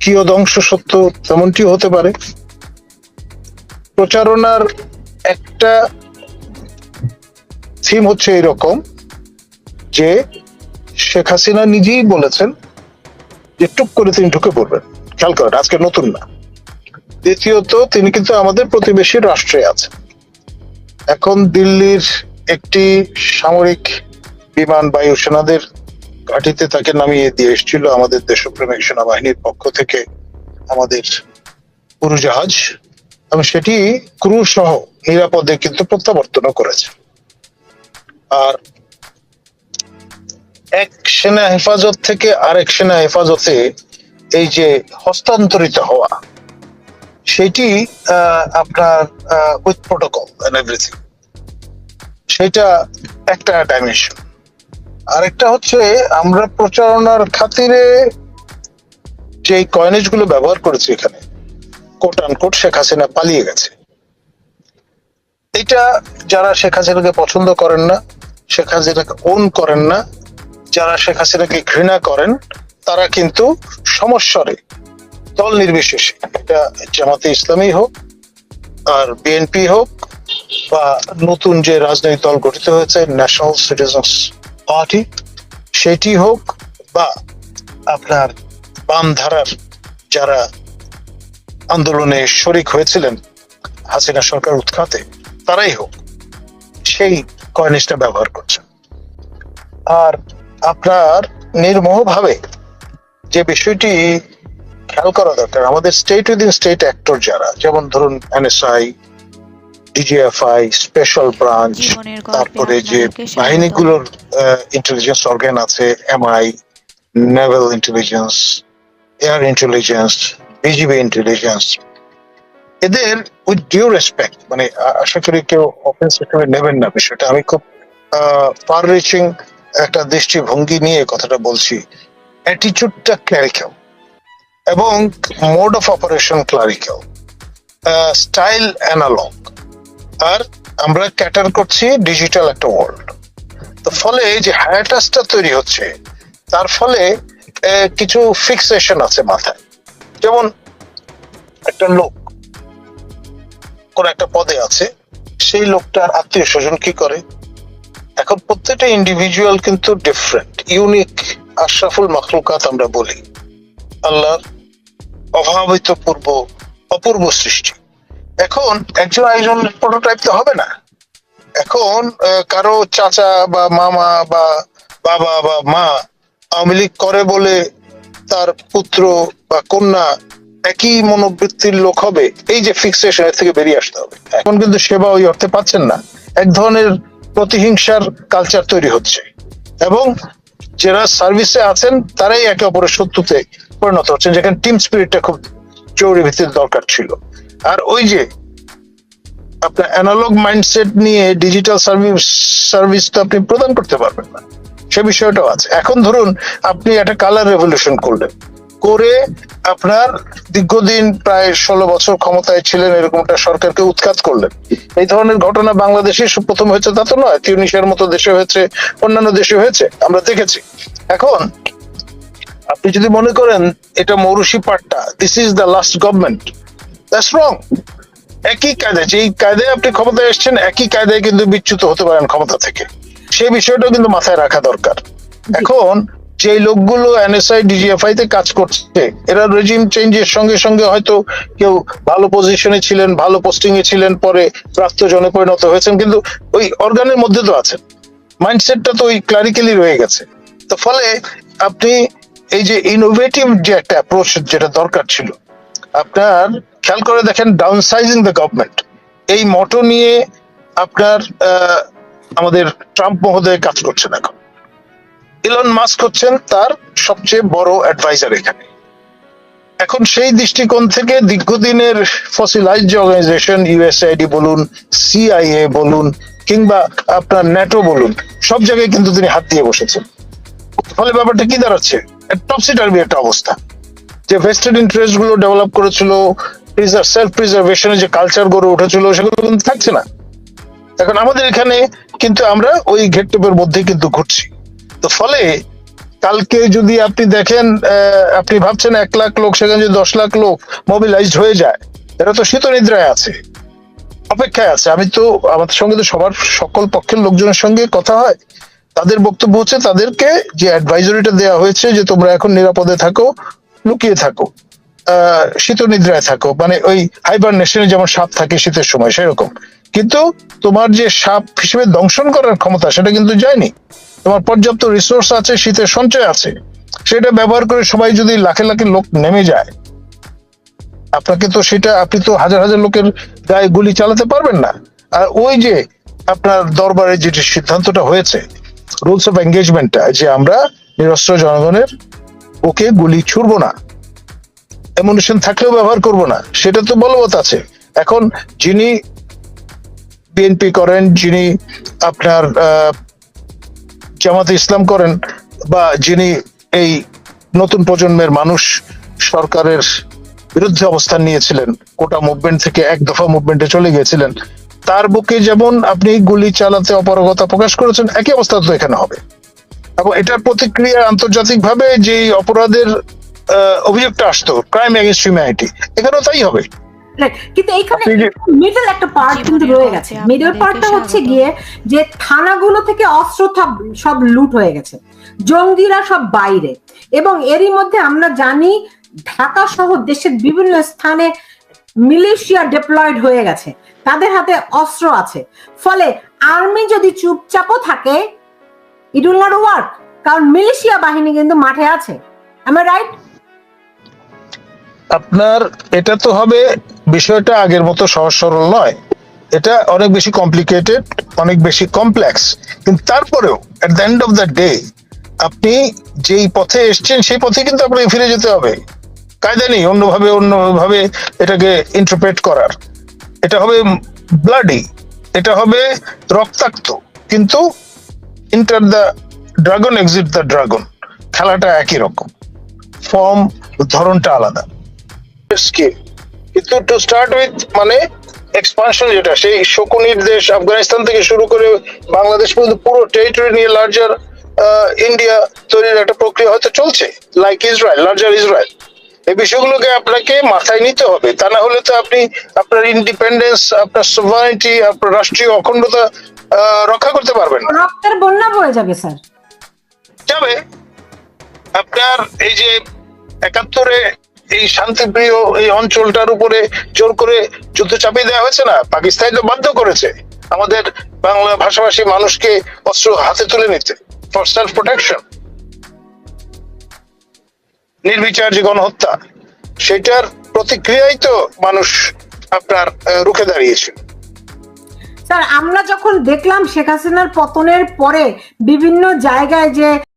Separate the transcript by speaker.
Speaker 1: কিয়দ অংশ সত্য তেমনটি হতে পারে। প্রচারণার একটা থিম হচ্ছে এরকম যে শেখ হাসিনা নিজেই বলেছেন যে টুক করে তিনি ঢুকে পড়বেন। খেয়াল করেন, আজকে নতুন না। দ্বিতীয়ত, তিনি কিন্তু আমাদের প্রতিবেশী রাষ্ট্রে আছেন। এখন দিল্লির একটি সামরিক বিমান বায়ুসেনাদের ঘাঁটিতে তাকে নামিয়ে দিয়ে এসেছিল আমাদের দেশপ্রেমিক সেনাবাহিনীর পক্ষ থেকে আমাদের উড়োজাহাজ, এবং সেটি ক্রু সহ নিরাপদে কিন্তু প্রত্যাবর্তন করেছে। আর এক সেনা হেফাজত থেকে আরেক সেনা হেফাজতে এই যে হস্তান্তরিত হওয়া, সেটি আপনার উইথ প্রোটোকল এভরিথিং সেটা একটা ডাইমেনশন আরেকটা হচ্ছে, আমরা প্রচারণার খাতিরে যে কয়েনেজগুলো ব্যবহার করেছি এখানে কোট আনকোট শেখ হাসিনা পালিয়ে গেছে। এটা যারা শেখ হাসিনাকে পছন্দ করেন না, শেখ হাসিনাকে ওন করেন না, যারা শেখ হাসিনাকে ঘৃণা করেন, তারা কিন্তু সমস্যারে দল নির্বিশেষে, এটা জামাতে ইসলামী হোক, আর বিএনপি হোক, বা নতুন যে রাজনৈতিক দল গঠিত হয়েছে ন্যাশনাল সিটিজেন্স পার্টি, সেটি হোক বা আপনার বাম ধারার যারা আন্দোলনে শরিক হয়েছিলেন, হাসিনা সরকার উৎখাতে, তারাই হোক, সেই কয়েনিসটা ব্যবহার করছেন। আর আপনার নির্মোহভাবে যে বিষয়টি খেয়াল করা দরকার, আমাদের স্টেট উইদিন স্টেট অ্যাক্টর যারা, যেমন ধরুন এনএসআই ডিজিএফআই স্পেশাল ব্রাঞ্চ তারপরে যে। বাহিনীগুলোর ইন্টেলিজেন্স অর্গান আছে MI naval intelligence air intelligence BGB intelligence এদের উইথ ডিউ রেসপেক্ট মানে আশা করি কেউ অফেন্স হিসেবে নেবেন না বিষয়টা। আমি খুব ফার রিচিং একটা দৃষ্টিভঙ্গি নিয়ে কথাটা বলছি। অ্যাটিচিউডটা ক্লারিক্যাল এবং mode of operation clerical style analog আর আমরা ক্যাটার করছি ডিজিটাল একটা ওয়ার্ল্ড তো ফলে যে হায়াটাসটা তৈরি হচ্ছে, তার ফলে কিছু ফিক্সেশন আছে মাথায়। যেমন, একটা লোক কোন একটা পদে আছে, সেই লোকটার আত্মীয় স্বজন কি করে? এখন প্রত্যেকটা ইন্ডিভিজুয়াল কিন্তু ডিফারেন্ট ইউনিক আশরাফুল মখলুকাত আমরা বলি। আল্লাহর অভাবিত পূর্ব, অপূর্ব সৃষ্টি। এখন একজন একজন প্রোটোটাইপ তো হবে না। এখন কারও চাচা বা মামা বা বাবা বা মা আওয়ামী লীগ করে বলে তার পুত্র বা কন্যা একই মনোবৃত্তির লোক হবে, এই যে ফিক্সেশন এর থেকে বেরিয়ে আসতে হবে। এখন কিন্তু সেবা ওই অর্থে পাচ্ছেন না। এক ধরনের প্রতিহিংসার কালচার তৈরি হচ্ছে। এবং যারা সার্ভিসে আছেন, তারাই একে অপরের শত্রুতে পরিণত হচ্ছেন, যেখানে টিম স্পিরিটটা খুব জরুরি ভিত্তিতে দরকার ছিল। আর ওই যে আপনার অ্যানালগ মাইন্ডসেট নিয়ে ডিজিটাল সার্ভিস সার্ভিস তো আপনি প্রদান করতে পারবেন না। সে বিষয়টাও আছে। এখন ধরুন আপনি একটা কালার রেভলিউশন করলেন। করে আপনার দীর্ঘদিন প্রায় ষোলো বছর ক্ষমতায় ছিলেন, এরকম একটা সরকারকে উৎখাত করলেন। এই ধরনের ঘটনা বাংলাদেশে প্রথম হয়েছে তা তো নয়, তিউনিশিয়ার মতো দেশে হয়েছে, অন্যান্য দেশে হয়েছে, আমরা দেখেছি। এখন আপনি যদি মনে করেন, এটা মৌরুষি পাট্টা this is the last government that's wrong একই কায়দায় যেই কায়দায় আপনি ক্ষমতায় এসেছেন একই কায়দায় কিন্তু বিচ্যুত হতে পারেন ক্ষমতা থেকে। সেই বিষয়টাও কিন্তু মাথায় রাখা দরকার। এখন যে লোকগুলো এনএসআই ডিজিএফআই তে কাজ করছে এরা রেজিম চেঞ্জের সঙ্গে সঙ্গে হয়তো কেউ ভালো পজিশনে ছিলেন ভালো পোস্টিং এ ছিলেন পরে প্রাপ্ত জনে পরিণত হয়েছেন কিন্তু ওই অর্গানের মধ্যে তো আছেন। মাইন্ডসেটটা তো ওই ক্লারিক্যালি রয়ে গেছে। তো ফলে আপনি এই যে ইনোভেটিভ যে একটা অ্যাপ্রোচ যেটা দরকার ছিল আপনার খেয়াল করে দেখেন ডাউন সাইজিং দ্য গভর্নমেন্ট এই মটো নিয়ে আপনার আমাদের ট্রাম্প মহোদয় কাজ করছেন এখন। ইলন মাস্ক হচ্ছেন তার সবচেয়ে বড় অ্যাডভাইজার এখানে। এখন সেই দৃষ্টিকোণ থেকে দীর্ঘদিনের ফসিলাইজ যে অর্গানাইজেশন ইউএসআইডি বলুন সিআইএ বলুন, কিংবা আপনার ন্যাটো বলুন, সব জায়গায় কিন্তু তিনি হাত দিয়ে বসেছেন। ফলে ব্যাপারটা কি দাঁড়াচ্ছে? টপসি একটা অবস্থা। যে ভেস্টেড ইন্টারেস্টগুলো ডেভেলপ করেছিল সেলফ প্রিজার্ভেশনের যে কালচার গড়ে উঠেছিল, সেগুলো কিন্তু থাকছে না। এখন আমাদের এখানে কিন্তু আমরা ওই ঘেটটেপের মধ্যে কিন্তু ঘুরছি। তো ফলে কালকে যদি আপনি দেখেন আপনি ভাবছেন এক লাখ লোক, সেখানে যদি দশ লাখ লোক মোবিলাইজড হয়ে যায় এরা তো শীত নিদ্রায় আছে, অপেক্ষায় আছে। আমি তো আমাদের সঙ্গে তো সবার সকল পক্ষের লোকজনের সঙ্গে কথা হয়। তাদের বক্তব্য হচ্ছে, তাদেরকে যে অ্যাডভাইজরিটা দেওয়া হয়েছে, যে তোমরা এখন নিরাপদে থাকো, লুকিয়ে থাকো। শীত নিদ্রায় থাকো। মানে ওই হাইবার নেশনে যেমন সাপ থাকে শীতের সময়, সেরকম। কিন্তু তোমার যে সাপ হিসেবে দংশন করার ক্ষমতা, সেটা কিন্তু যায়নি। তোমার পর্যাপ্ত রিসোর্স আছে, শীতের সঞ্চয় আছে। সেটা ব্যবহার করে সবাই যদি লাখে লাখে লোক নেমে যায়, আপনাকে তো সেটা, আপনি তো হাজার হাজার লোকের গায়ে গুলি চালাতে পারবেন না। আর ওই যে আপনার দরবারে যেটি সিদ্ধান্তটা হয়েছে রুলস অফ এঙ্গেজমেন্টটা যে আমরা নিরস্ত্র জনগণের ওকে গুলি ছুড়বো না। এমুনেশন থাকলেও ব্যবহার করব না, সেটা তো বলবৎ আছে। এখন যিনি বিএনপি করেন, যিনি আপনার জামাতে ইসলাম করেন, বা যিনি এই নতুন প্রজন্মের মানুষ সরকারের বিরুদ্ধে অবস্থান নিয়েছিলেন, কোটা মুভমেন্ট থেকে এক দফা মুভমেন্টে চলে গিয়েছিলেন, তার বুকে যেমন আপনি গুলি চালাতে অপারগতা প্রকাশ করেছেন, একই অবস্থা তো এখানে হবে। এবং এটার প্রতিক্রিয়া আন্তর্জাতিকভাবে যে অপরাধের অভিযোগটা আসতো ক্রাইম এগেনস্ট হিউম্যানিটি এখানেও তাই হবে।
Speaker 2: কিন্তু এখানে মিডল একটা পার্ট কিন্তু রয়ে গেছে। মিডল পার্টটা হচ্ছে গিয়ে যে থানাগুলো থেকে অস্ত্র সব লুট হয়ে গেছে। জঙ্গিরা সব বাইরে। এবং এরই মধ্যে আমরা জানি ঢাকা সহ দেশের বিভিন্ন স্থানে মিলিশিয়া ডিপ্লয়েড হয়ে গেছে। তাদের হাতে অস্ত্র আছে। ফলে আর্মি যদি চুপচাপও থাকে ইট উইল নট ওয়ার্ক কারণ মিলিশিয়া বাহিনী কিন্তু মাঠে আছে। আমি রাইট
Speaker 1: আপনার, এটা তো হবে বিষয়টা আগের মতো সহজ সরল নয়। এটা অনেক বেশি কমপ্লিকেটেড অনেক বেশি কমপ্লেক্স কিন্তু তারপরেও at the end of the day আপনি যেই পথে এসছেন, সেই পথে কিন্তু আপনাকে ফিরে যেতে হবে। কায়দা নেই অন্যভাবে অন্যভাবে এটাকে ইন্টারপ্রেট করার। এটা হবে ব্লাডি এটা হবে রক্তাক্ত। কিন্তু enter the dragon exit the dragon খেলাটা একই রকম। ফর্ম ধরনটা আলাদা। স্কিম কিন্তু টু স্টার্ট উইথ মানে এক্সপানশন যেটা সেই শকুনির দেশ আফগানিস্তান থেকে শুরু করে বাংলাদেশ পর্যন্ত পুরো টেরিটরি নিয়ে লার্জার ইন্ডিয়া তৈরির একটা প্রক্রিয়া হয়তো চলছে লাইক ইসরায়েল লার্জার ইসরায়েল এই বিষয়গুলোকে আপনাকে মাথায় নিতে হবে। তা না হলে তো আপনি আপনার ইন্ডিপেন্ডেন্স আপনার সোভারিটি আপনার রাষ্ট্রীয় অখণ্ডতা রক্ষা করতে পারবেন না।
Speaker 2: রক্তের বন্যা বয়ে যাবে স্যার।
Speaker 1: যাবে। আপনার এই যে একাত্তরে এই শান্তিপ্রিয় এই অঞ্চলটার উপরে জোর করে যুদ্ধ চাপিয়ে দেওয়া হয়েছে না? পাকিস্তান তো বাধ্য করেছে আমাদের বাংলা ভাষাভাষী মানুষকে অস্ত্র হাতে তুলে নিতে। ফর সেলফ প্রোটেকশন নির্বিচার যে গণহত্যা, সেটার প্রতিক্রিয়াই তো মানুষ আপনার রুখে দাঁড়িয়েছিল।
Speaker 2: স্যার, আমরা যখন দেখলাম শেখ হাসিনার পতনের পরে বিভিন্ন জায়গায় যে